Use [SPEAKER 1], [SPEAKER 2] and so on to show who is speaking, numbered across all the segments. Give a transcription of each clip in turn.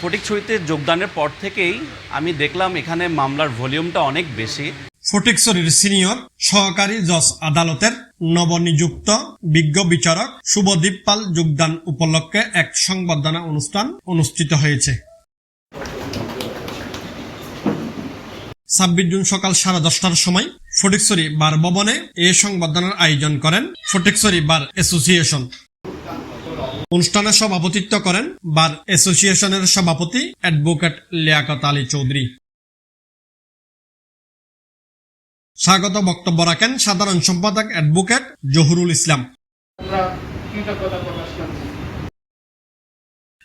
[SPEAKER 1] ফটিকছড়িতে যোগদানের পর থেকেই আমি দেখলাম এখানে মামলার ভলিউমটা অনেক বেশি।
[SPEAKER 2] ফটিকছড়ির সিনিয়র সহকারী জজ আদালতের নবনিযুক্ত বিজ্ঞ বিচারক শুভদীপ পাল যোগদান উপলক্ষে এক সংবর্ধনা অনুষ্ঠান অনুষ্ঠিত হয়েছে। ছাব্বিশ জুন সকাল সাড়ে দশটার সময় ফটিকছড়ি বার ভবনে এ সংবর্ধনার আয়োজন করেন ফটিকছড়ি বার অ্যাসোসিয়েশন। অনুষ্ঠানে সভাপতিত্ব করেন বার অ্যাসোসিয়েশনের সভাপতি অ্যাডভোকেট লিয়াকত আলী চৌধুরী। স্বাগত বক্তব্য রাখেন সাধারণ সম্পাদক অ্যাডভোকেট জহুরুল ইসলাম।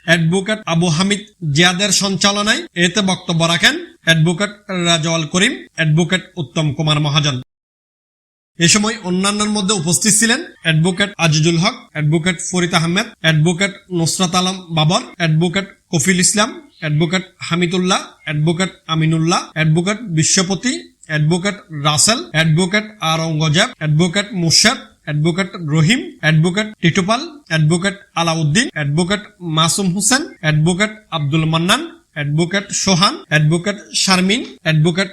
[SPEAKER 2] অ্যাডভোকেট আবু হামিদ জিয়াদের সঞ্চালনায় এতে বক্তব্য রাখেন অ্যাডভোকেট রাজওয়াল করিম, অ্যাডভোকেট উত্তম কুমার মহাজন। এ সময় অন্যান্যের মধ্যে উপস্থিত ছিলেন advocate Azizul Haque, advocate Farid Ahmed, advocate Nusrat Alam Babar, advocate Kafil Islam, advocate Hamidullah, advocate Aminullah, advocate Bishwapati, advocate Russell, advocate Aurangzeb advocate Murshed, advocate Rahim, advocate Titupal, advocate Alauddin, advocate Masum Hossain, advocate Abdul Mannan advocate Sohan, advocate Sharmin, advocate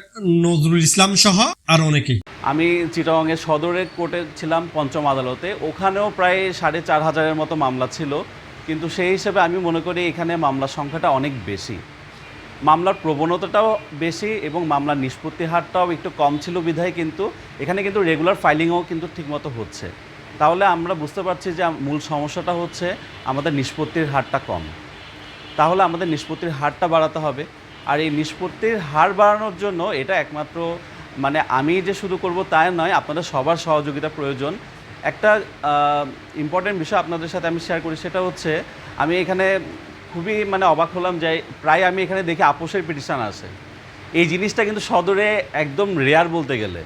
[SPEAKER 2] Nazrul Islam সহ আর অনেকেই।
[SPEAKER 1] আমি চিটাগংয়ের সদরের কোর্টে ছিলাম পঞ্চম আদালতে। ওখানেও প্রায় সাড়ে চার হাজারের মতো মামলা ছিল। কিন্তু সেই হিসেবে আমি মনে করি এখানে মামলার সংখ্যাটা অনেক বেশি। মামলার প্রবণতাটাও বেশি এবং মামলার নিষ্পত্তি হারটাও একটু কম ছিল বিধায় কিন্তু এখানে কিন্তু রেগুলার ফাইলিংও কিন্তু ঠিকমতো হচ্ছে। তাহলে আমরা বুঝতে পারছি যে মূল সমস্যাটা হচ্ছে আমাদের নিষ্পত্তির হারটা কম। তাহলে আমাদের নিষ্পত্তির হারটা বাড়াতে হবে। আর এই নিষ্পত্তির হার বাড়ানোর জন্য এটা একমাত্র মানে আমি যে শুধু করব তাই নয়, আপনাদের সবার সহযোগিতা প্রয়োজন। একটা ইম্পর্টেন্ট বিষয় আপনাদের সাথে আমি শেয়ার করি, সেটা হচ্ছে আমি এখানে খুবই মানে অবাক হলাম যে প্রায় আমি এখানে দেখি আপোষের পিটিশন আছে। এই জিনিসটা কিন্তু সদরে একদম রেয়ার বলতে গেলে।